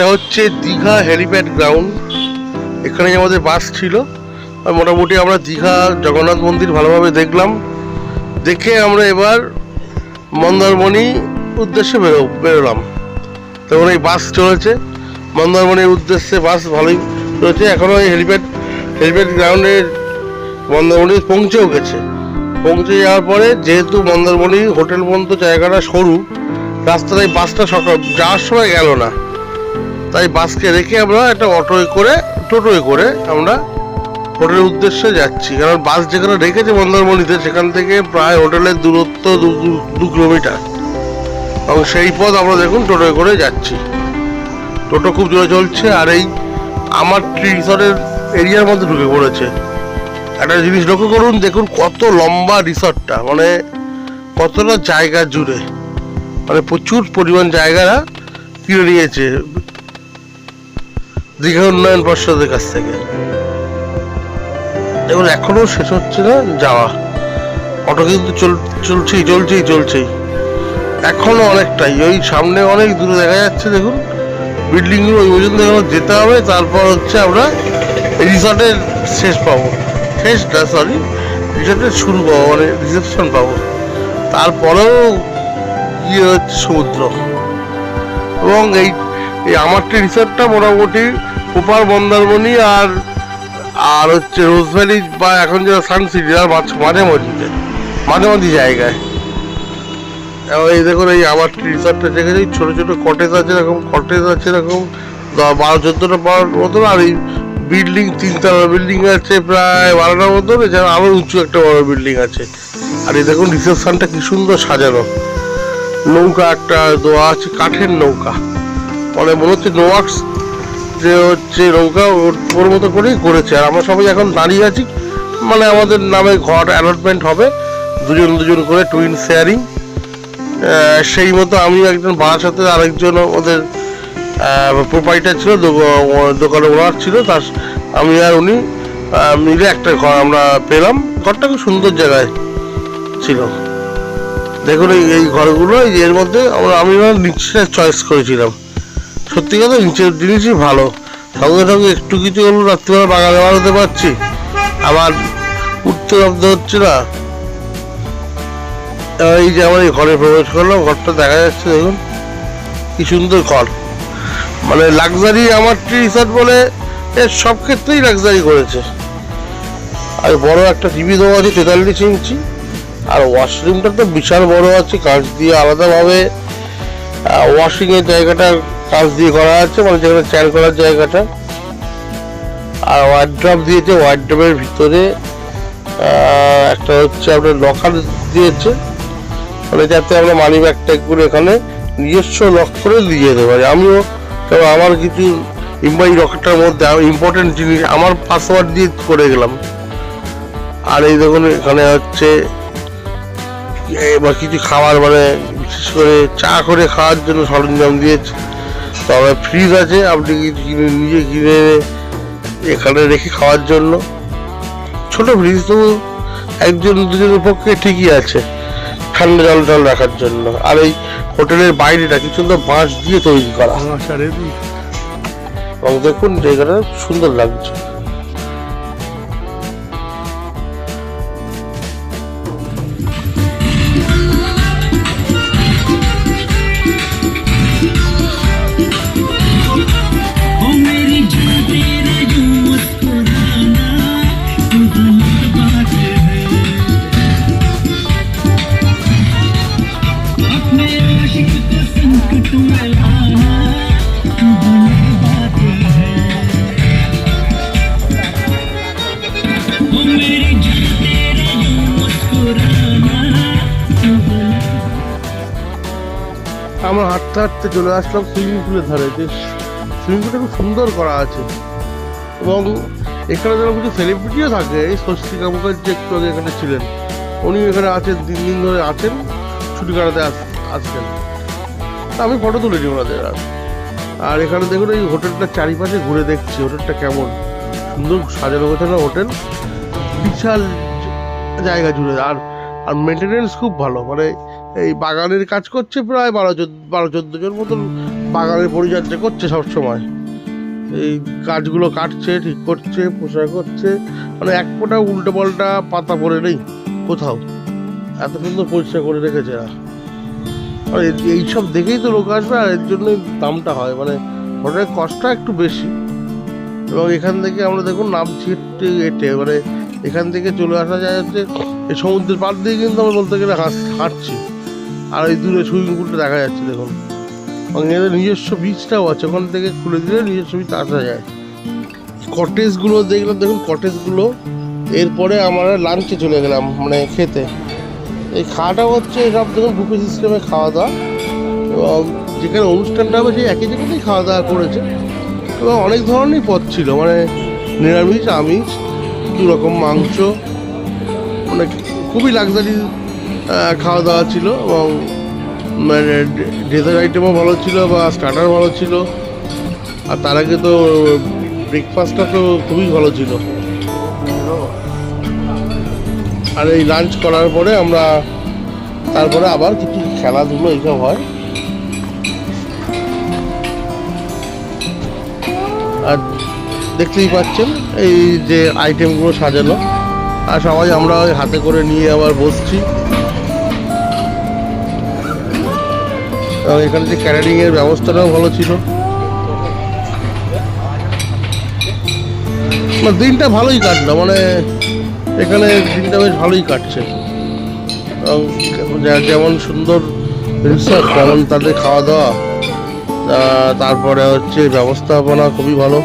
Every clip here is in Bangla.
এটা হচ্ছে দীঘা হেলিপ্যাড গ্রাউন্ড। এখানে আমাদের বাস ছিল, আর মোটামুটি আমরা দীঘা জগন্নাথ মন্দির ভালোভাবে দেখলাম। দেখে আমরা এবার মন্দারমণি উদ্দেশ্যে বেরো বেরোলাম। তখন এই বাস চলেছে। মন্দারমণির উদ্দেশ্যে বাস ভালোই চলেছে। এখনও এই হেলিপ্যাড হেলিপ্যাড গ্রাউন্ডের মন্দারমণি পৌঁছেও গেছে। পৌঁছে যাওয়ার পরে যেহেতু মন্দারমণি হোটেল পর্যন্ত জায়গাটা সরু, রাস্তায় বাসটা সকাল যাওয়ার সময় গেল না। তাই বাসকে রেখে আমরা একটা অটোয় করে, টোটোয় করে আমরা হোটেলের উদ্দেশ্যে যাচ্ছি। কারণ বাস যেখানে রেখেছে মন্দারমণিতে, সেখান থেকে প্রায় হোটেলের দূরত্ব দু কিলোমিটার। এবং সেই পথ আমরা দেখুন টোটোয় করে যাচ্ছি। টোটো খুব জোরে চলছে, আর এই আমার ট্রি রিসর্টের এরিয়ার মধ্যে ঢুকে পড়েছে। একটা জিনিস লক্ষ্য করুন, দেখুন কত লম্বা রিসর্টটা মানে কতটা জায়গা জুড়ে। মানে প্রচুর পরিমাণ জায়গাটা কিনে নিয়েছে। দীঘা উন্নয়ন পর্ষদের কাছ থেকে। দেখুন এখনও শেষ হচ্ছে না যাওয়া। অটো কিন্তু চল, চলছেই চলছেই চলছেই। এখনও অনেকটাই, ওই সামনে অনেক দূরে দেখা যাচ্ছে, দেখুন। বিল্ডিংগুলো ওই পর্যন্ত এখনও যেতে হবে, তারপর হচ্ছে আমরা রিসর্টের শেষ পাবো। শেষ না সরি রিসর্টের শুরু পাবো মানে রিসেপশন পাবো। তারপরেও গিয়ে হচ্ছে সমুদ্র। এবং এই এই রিসর্টটা মোটামুটি উপার মন্দারমণি আর আর হচ্ছে রোজভ্যালি বা এখন যেটা সান সিটি, আর মাঝ- মাঝে মাঝামাঝি জায়গায়। এই দেখুন, এই আমার রিসর্টটা দেখেছি ছোটো ছোটো কটেজ আছে এরকম কটেজ আছে এরকম বারো চোদ্দোটা পাওয়ার মতন, আর এই বিল্ডিং, তিনতলা বিল্ডিং আছে প্রায় বারোটার মতন, এছাড়া আরও উঁচু একটা বড় বিল্ডিং আছে। আর এই দেখুন, রিসেপশনটা কি সুন্দর সাজানো। নৌকা একটা দেওয়া আছে, কাঠের নৌকা। মানে মনে হচ্ছে নোয়াক্স যে হচ্ছে নৌকা ওর ওর মতো করেই করেছে। আর আমরা সবাই এখন দাঁড়িয়ে আছি। মানে আমাদের নামে ঘর অ্যালটমেন্ট হবে। দুজন দুজন করে টুইন শেয়ারিং সেই মতো আমি একজন বারাসাতে আরেকজন ওদের প্রোপাইটার ছিল দোকানে ওনার ছিল। তার আমি আর উনি মিলে একটা ঘর আমরা পেলাম। ঘরটা খুব সুন্দর জায়গায় ছিল। দেখুন এই ঘরগুলো এর মধ্যে আমরা আমি নিচটা চয়েস করেছিলাম। সত্যি কথা, নিচের জিনিসই ভালো। সঙ্গে সঙ্গে একটু কিছু হলো রাত্রিবেলা বাগানে বাড়াতে পারছি। আবার উঠতে নামতে হচ্ছে না। এই যে আমার এই ঘরে প্রবেশ করলাম, ঘরটা দেখা যাচ্ছে, দেখুন। কি সুন্দর ঘর। মানে লাক্সারি আমার রিসর্ট বলে এর সব ক্ষেত্রেই লাক্সারি করেছে। আর বড় একটা টিভি দেওয়া আছে, তেতাল্লিশ ইঞ্চি। আর ওয়াশরুমটা তো বিশাল বড় আছে, কাঁচ দিয়ে আলাদাভাবে ওয়াশিংয়ের জায়গাটা কাঁচ দিয়ে করা আছে মানে যেখানে চান করার জায়গাটা। আর ওয়ার্ড্রপ দিয়েছে ওয়ার্ড্রপের ভিতরে একটা হচ্ছে আপনার লকার দিয়েছে। মানে যাতে আমরা মানি ব্যাগ করে এখানে নিজস্ব লক করে দিয়ে যেতে পারি আমিও তবে আমার কিছু এই লকারটার মধ্যে ইম্পর্টেন্ট জিনিস, আমার পাসওয়ার্ড দিয়ে করে গেলাম। আর এই দেখুন, এখানে হচ্ছে এবার কিছু খাবার মানে বিশেষ করে চা করে খাওয়ার জন্য সরঞ্জাম দিয়েছে। তবে ফ্রিজ আছে আপনি কিনে নিজে কিনে এখানে রেখে খাওয়ার জন্য। ছোট ফ্রিজ তো একজন দুজনের পক্ষে ঠিকই আছে ঠান্ডা জল টল রাখার জন্য। আর এই হোটেলের বাইরেটা কি সুন্দর বাঁশ দিয়ে তৈরি করা। এবং দেখুন জায়গাটা সুন্দর লাগছে। আমরা হাঁটতে হাঁটতে চলে আসলাম সুইমিং পুলের ধারে। যে সুইমিং পুলটা খুব সুন্দর করা আছে। এবং এখানে যেন কিছু সেলিব্রিটিও থাকে, এই স্বস্তিকা মুখার্জি একটু আগে এখানে ছিলেন। উনি এখানে আছেন, তিন দিন ধরে আছেন, ছুটি কাটাতে আস- আসছেন। তা আমি ফটো তুলেছি ওনাদের আর। আর এখানে দেখুন এই হোটেলটার চারিপাশে ঘুরে দেখছি, হোটেলটা কেমন। সুন্দর সাজানো গোছানো হোটেল। বিশাল জায়গা জুড়ে। আর আর মেনটেনেন্স খুব ভালো। মানে এই বাগানের কাজ করছে প্রায় বারো বারো চোদ্দ জন মতন বাগানের পরিচর্যা করছে সব সময় এই গাছগুলো কাটছে, ঠিক করছে, পোষা করছে। মানে এক ফোঁটা উল্টো পাল্টা পাতা পড়ে নেই কোথাও। এত সুন্দর পরিষ্কার করে রেখেছে এরা। আর এই- এইসব দেখেই তো লোক আসবে, আর এর জন্যই দামটা হয়। মানে হোটেলের কষ্টটা একটু বেশি। এবং এখান থেকে আমরা দেখুন নামছি এটে মানে এখান থেকে চলে আসা যায় হচ্ছে এই সমুদ্রের পাড় দিয়ে কিন্তু আমরা বলতে গেলে হাঁটছি। আর এই দূরে সুইমিং পুলটা দেখা যাচ্ছে, দেখুন। এদের নিজস্ব বীজটাও আছে। ওখান থেকে খুলে দিলে নিজস্ব বীজ আসা যায়। কটেজগুলো দেখলাম, দেখুন, কটেজগুলো। এরপরে আমরা লাঞ্চে চলে গেলাম মানে খেতে। এই খাওয়াটা হচ্ছে সব, দেখুন বুফে সিস্টেমে খাওয়া দাওয়া এবং যেখানে অনুষ্ঠানটা হবে, সেই একই জায়গাতেই খাওয়া দাওয়া করেছে। এবং অনেক ধরনেরই পদ ছিল মানে নিরামিষ, আমিষ দু রকম মাংস মানে খুবই লাক্সারি খাওয়া দাওয়া ছিল এবং মানে ডেজার্ট আইটেমও ভালো ছিল বা স্টার্টার ভালো ছিল। আর তার আগে তো ব্রেকফাস্টটা তো খুবই ভালো ছিল। আর এই লাঞ্চ করার পরে আমরা, তারপরে আবার কিছু খেলাধুলো এইসব হয়। আর দেখতেই পাচ্ছেন এই যে আইটেমগুলো সাজানো। আর সবাই আমরা হাতে করে নিয়ে আবার বসছি। এখানে যে ক্যাটারিং এর ব্যবস্থাটাও ভালো ছিল। না দিনটা ভালোই কাটলো মানে এখানে দিনটা বেশ ভালোই কাটছে। যেমন সুন্দর রিসর্ট তেমন তাদের খাওয়া দাওয়া তারপরে হচ্ছে ব্যবস্থাপনা খুবই ভালো।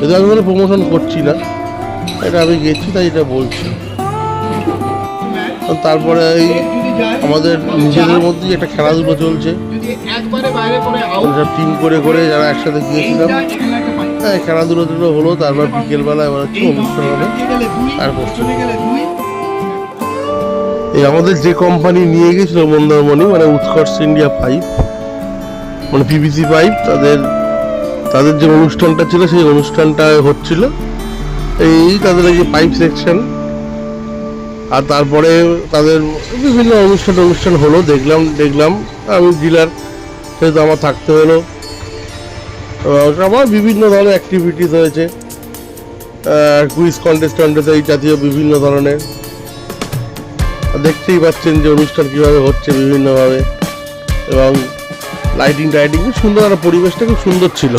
যদি আমি কোনো প্রমোশন করছি না। এটা আমি গেছি, তাই এটা বলছি। তারপরে এই আমাদের নিজেদের মধ্যেই একটা খেলাধুলো চলছে। সব টিম করে করে যারা একসাথে গিয়েছিলাম হ্যাঁ। খেলাধুলো টুলো হলো তারপর বিকেলবেলা এবার হচ্ছে অনুষ্ঠান হবে। আর। এই আমাদের যে কোম্পানি নিয়ে গেছিল মন্দারমণি মানে উৎকর্ষ ইন্ডিয়া পাইপ মানে পিভিসি পাইপ তাদের তাদের যে অনুষ্ঠানটা ছিল সেই অনুষ্ঠানটা হচ্ছিল। এই তাদের এই যে পাইপ সেকশন আর তারপরে তাদের বিভিন্ন অনুষ্ঠান অনুষ্ঠান হলো, দেখলাম দেখলাম। আমি ডিলার সেহেতু আমার থাকতে হলো। আমার বিভিন্ন ধরনের অ্যাক্টিভিটিস হয়েছে। কুইজ কন্টেস্ট টন্টেস্ট এই জাতীয় বিভিন্ন ধরনের। দেখতেই পাচ্ছেন যে অনুষ্ঠান কীভাবে হচ্ছে বিভিন্নভাবে। এবং লাইটিং টাইটিং সুন্দর আর পরিবেশটা, খুব সুন্দর ছিল।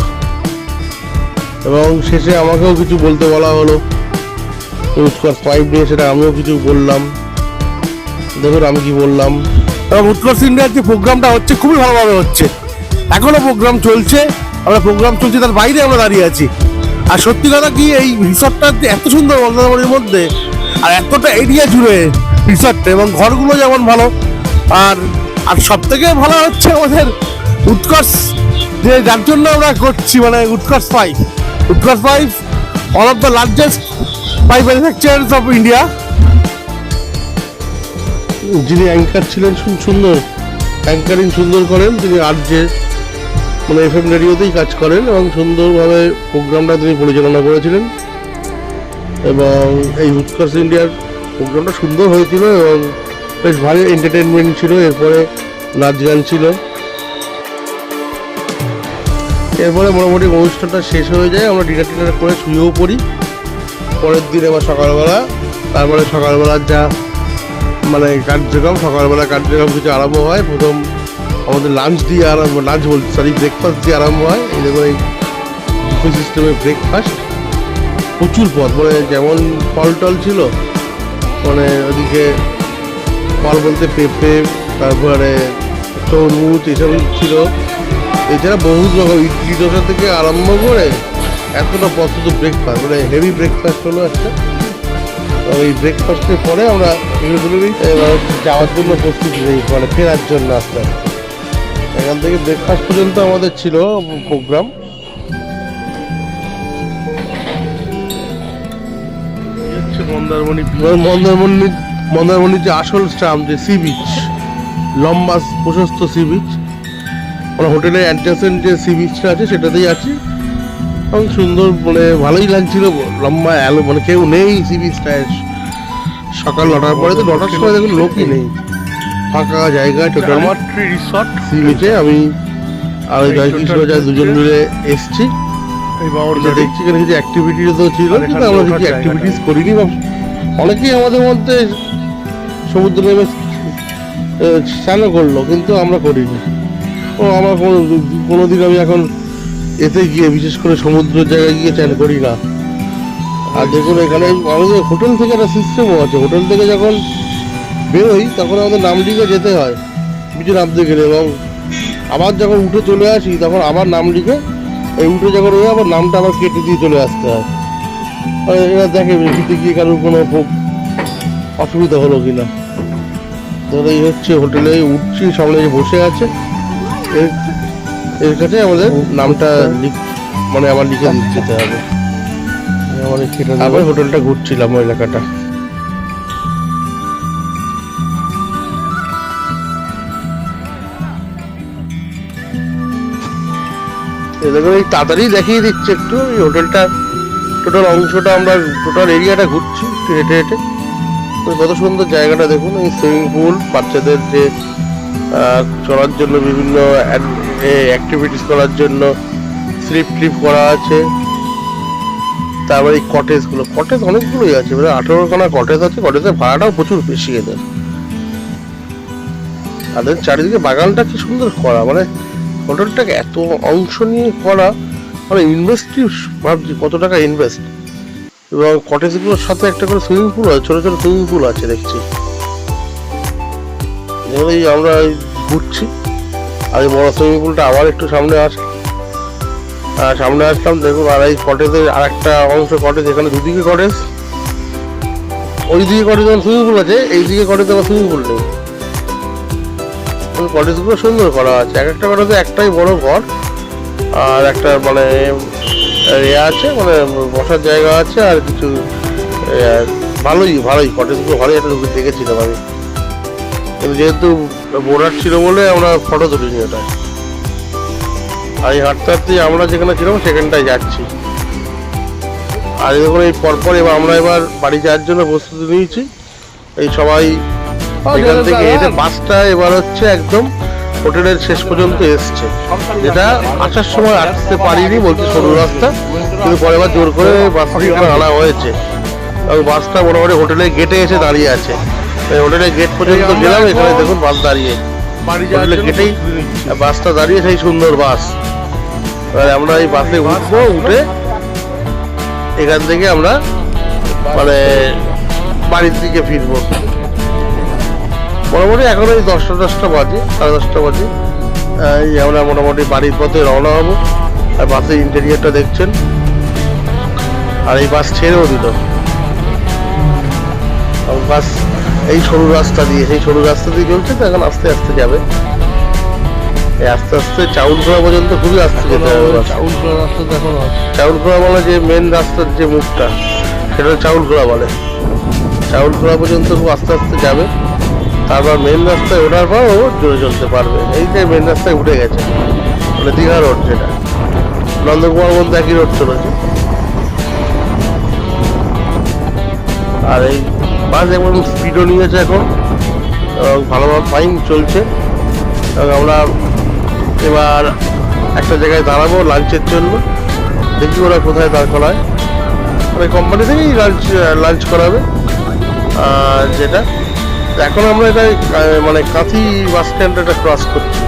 এবং শেষে আমাকেও কিছু বলতে বলা হলো। উৎকর্ষ পাইপ নিয়ে সেটা আমিও কিছু বললাম। দেখুন আমি কি বললাম। উৎকর্ষ ইন্ডিয়ার যে প্রোগ্রামটা হচ্ছে, খুবই ভালোভাবে হচ্ছে। এখনও প্রোগ্রাম চলছে, আমরা প্রোগ্রাম চলছে, তার বাইরে আমরা দাঁড়িয়ে আছি। আর সত্যি কথা কি, এই রিসর্টটা এত সুন্দর মন্দারমণির মধ্যে, আর এতটা এরিয়া জুড়ে রিসর্টটা এবং ঘরগুলো যেমন ভালো, আর আর সব থেকে ভালো হচ্ছে আমাদের উৎকর্ষ যে, যার জন্য আমরা করছি মানে Utkarsh pipe Utkarsh pipe all of the largest pipe manufacturers of India যিনি অ্যাঙ্কার ছিলেন খুব সুন্দর অ্যাঙ্কারিং সুন্দর করেন, তিনি আর যে মানে এফ এম রেডিওতেই কাজ করেন এবং সুন্দরভাবে প্রোগ্রামটা তিনি পরিচালনা করেছিলেন। এবং এই উৎকর্ষ ইন্ডিয়ার প্রোগ্রামটা সুন্দর হয়েছিল এবং বেশ ভালো এন্টারটেনমেন্ট ছিল, এরপরে নাচ গান ছিল। এরপরে মোটামুটি অনুষ্ঠানটা শেষ হয়ে যায়, আমরা ডিনার টিনার করে শুয়েও পড়ি। পরের দিন আবার সকালবেলা, তারপরে সকালবেলার যা মানে কার্যক্রম, সকালবেলা কার্যক্রম কিছু আরম্ভ হয়। প্রথম আমাদের লাঞ্চ দিয়ে আরম্ভ লাঞ্চ বলছি সরি ব্রেকফাস্ট দিয়ে আরম্ভ হয়। এই দেখুন এই বুফে ব্রেকফাস্ট প্রচুর পদ মানে যেমন ফল টল ছিল মানে ওদিকে ফল বলতে পেঁপে, তারপরে তরমুজ, এসব ছিল। এছাড়া বহু রকম, ইডলি ডোসা থেকে আরম্ভ করে এতটা শুধু ব্রেকফাস্ট মানে হেভি ব্রেকফাস্ট হলো একটা। ওই ব্রেকফাস্টের পরে আমরা এগুলোই যাওয়ার জন্য প্রস্তুতি নেই মানে ফেরার জন্য আস্তে আস্তে এখান থেকে ব্রেকফাস্ট পর্যন্ত আমাদের ছিল প্রোগ্রাম মন্দারমণি মন্দারমণি, মন্দারমণির যে আসল স্টাম যে সি বিচ লম্বা প্রশস্ত সি বিচ মানে হোটেলের অ্যাডজাসেন্ট যে সি বিচটা আছে, সেটাতেই আছি। এবং সুন্দর মানে ভালোই লাগছিল। লম্বা অ্যালো মানে কেউ নেই সি বিচটায় সকাল নটার পরে তো নটার সময় দেখুন লোকই নেই। ফাঁকা জায়গা টোটাল রিসর্ট সি বিচে আমি আর ওই জয়কৃষ্ণ যা দুজন মিলে এসছি। দেখছি এখানে কিছু অ্যাক্টিভিটি তো ছিল আর কিন্তু আমরা কিছু অ্যাক্টিভিটিস করিনি। বা অনেকেই আমাদের মধ্যে সমুদ্র নেমে স্নানও করল কিন্তু আমরা করিনি। ও আমার কোনো কোনোদিন আমি এখন এতে গিয়ে, বিশেষ করে সমুদ্র জায়গায় গিয়ে চান করি না। আর দেখুন, এখানে আমাদের হোটেল থেকে একটা সিস্টেমও আছে। হোটেল থেকে যখন বেরোই, তখন আমাদের নামডিকে যেতে হয় বিচে নামতে গেলে। এবং আবার যখন উঠে চলে আসি, তখন আবার নাম লিখে এই উঠে যখন ওই আবার নামটা আবার কেটে দিয়ে চলে আসতে হয়। আর এরা দেখে বেশিতে গিয়ে কারোর কোনো খুব অসুবিধা হলো কি না ধরো এই হচ্ছে হোটেলে, উঠছি, সামনে বসে আছে এর কাছে আমাদের নামটা লিখ মানে আবার লিখে দিতে যেতে হবে। আমার এই কেটে আবার হোটেলটা ঘুরছিলাম ওই এলাকাটা। এদের এই তাড়াতাড়ি দেখিয়ে দিচ্ছে একটু এই হোটেলটা টোটাল অংশটা আমরা টোটাল এরিয়াটা ঘুরছি হেঁটে হেঁটে। কত সুন্দর জায়গাটা দেখুন এই সুইমিং পুল বাচ্চাদের যে চলার জন্য বিভিন্ন অ্যাক্টিভিটিস করার জন্য স্লিপ ট্রিপ করা আছে। তারপরে এই কটেজগুলো কটেজ অনেকগুলোই আছে। মানে আঠেরোখানা কটেজ আছে কটেজের ভাড়াটাও প্রচুর বেশি এদের। তাদের চারিদিকে বাগানটা কি সুন্দর করা। মানে হোটেলটাকে এত অংশ নিয়ে করা মানে ইনভেস্টই ভাবছি, কত টাকা ইনভেস্ট এবং কটেজগুলোর সাথে একটা করে সুইমিং পুল আছে, ছোটো ছোটো সুইমিং পুল আছে দেখছি। এই আমরা ঘুরছি। আর এই বড় সুইমিং পুলটা আবার একটু সামনে আস সামনে আসলাম দেখুন আর এই কটেজের আর একটা অংশ কটেজ এখানে দুদিকে কটেজ ওই দিকে কটেজ যেমন সুইমিং পুল আছে এই দিকে কটেজ আবার সুইমিং পুল নেই। কটেজগুলো সুন্দর করা আছে, এক একটা কটেজে একটাই বড় ঘর, আর একটা মানে ইয়ে আছে মানে বসার জায়গা আছে, আর কিছু ভালোই ভালোই কটেজগুলো ভালোই একটা দেখেছিলাম আমি। কিন্তু যেহেতু বোর্ডার ছিল বলে আমরা ফটো তুলিনি ওটা। আর এই হাঁটতে হাঁটতে আমরা যেখানে ছিলাম সেখানটায় যাচ্ছি। আর এই দেখুন এই পরপর এবার আমরা এবার বাড়ি যাওয়ার জন্য প্রস্তুতি নিয়েছি। এই সবাই এখান থেকে এটা বাসটা এবার হচ্ছে একদম হোটেলের শেষ পর্যন্ত এসছে। যেটা আসার সময় আসতে পারিনি বলছে সরু রাস্তা। কিন্তু পরে আবার জোর করে বাসটা এখানে আনা হয়েছে। এবং বাসটা মোটামুটি হোটেলের গেটে এসে দাঁড়িয়ে আছে। হোটেলের গেট পর্যন্ত গেলাম এখানে দেখুন বাস দাঁড়িয়ে। বাড়ি হোটেলের গেটেই বাসটা দাঁড়িয়ে সেই সুন্দর বাস। এবার আমরা এই বাসে উঠবো উঠে এখান থেকে আমরা মানে বাড়ির দিকে ফিরবো। মোটামুটি এখন ওই দশটা দশটা বাজে সাড়ে দশটা বাজে। এই আমরা মোটামুটি বাড়ির পথে রওনা হব। আর বাসের ইন্টেরিয়ারটা দেখছেন। আর এই বাস ছেড়েও দিল। বাস এই সরু রাস্তা দিয়ে সেই সরু রাস্তা দিয়ে চলছে তো এখন আস্তে আস্তে যাবে। এই আস্তে আস্তে চাউলখোলা পর্যন্ত খুবই আস্তে যেতে হবে। রাস্তা দেখো চাউলখোলা বলে যে মেন রাস্তার যে মুখটা সেটা চাউলখোলা বলে। চাউলখোলা পর্যন্ত খুব আস্তে আস্তে যাবে। তারপর মেন রাস্তায় ওঠার পর ও জোরে চলতে পারবে। এই যে মেন রাস্তায় উঠে গেছে মানে দীঘা রোড যেটা। নন্দকুমার মধ্যে একই রোড চলেছে। আর এই বাস এখন স্পিডও নিয়েছে এখন। এবং ভালোভাবে ফাইন চলছে। এবং আমরা এবার একটা জায়গায় দাঁড়াবো লাঞ্চের জন্য। দেখি ওরা কোথায় দাঁড় করায়। ওই কোম্পানি থেকেই লাঞ্চ লাঞ্চ করাবে। যেটা। এখন আমরা এটা মানে কাঁথি বাস স্ট্যান্ড এটা ক্রস করছি।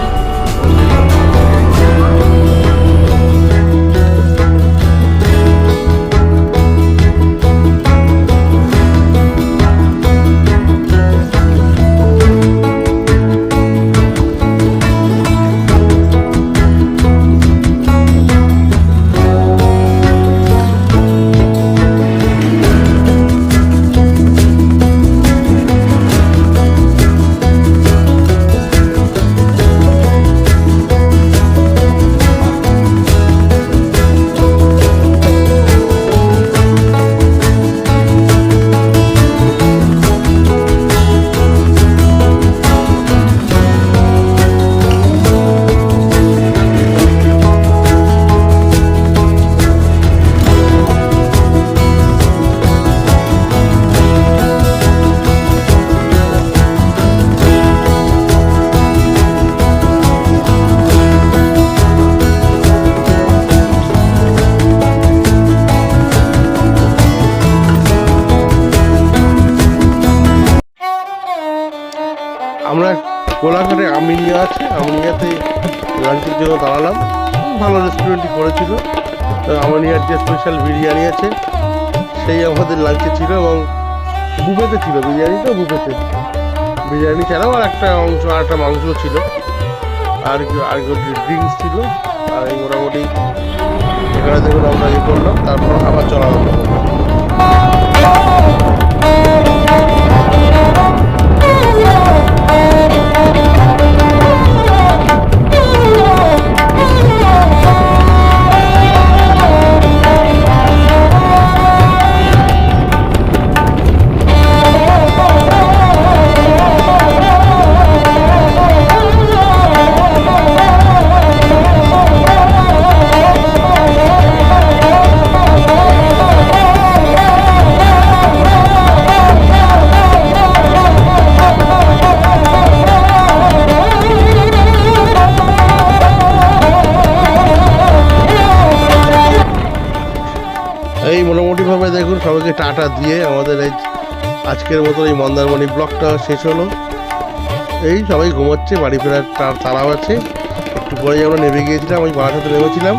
কোলাঘাটে আমিনিয়া আছে আমিনিয়াতে লাঞ্চের জন্য দাঁড়ালাম। ভালো রেস্টুরেন্টই করেছিল। তো আমিনিয়ার যে স্পেশাল বিরিয়ানি আছে। সেই আমাদের লাঞ্চে ছিল এবং বুফেতে ছিল। বিরিয়ানি তো বুফেতে বিরিয়ানি ছাড়াও আর একটা অংশ, আর একটা মাংস ছিল। আর আর ড্রিঙ্কস ছিল। আর এই মোটামুটি এখানে দেখুন আমরা ইয়ে করলাম, তারপর আবার চলা হলো টাটা দিয়ে আমাদের এই আজকের মতো এই মন্দারমণি ব্লকটা শেষ হলো। এই সবাই ঘুমাচ্ছে, বাড়ি ফেরার তার তারাও আছে। একটু পরে আমরা নেমে গিয়েছিলাম আমি বারাসাতে নেমেছিলাম।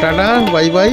Tata, bye bye.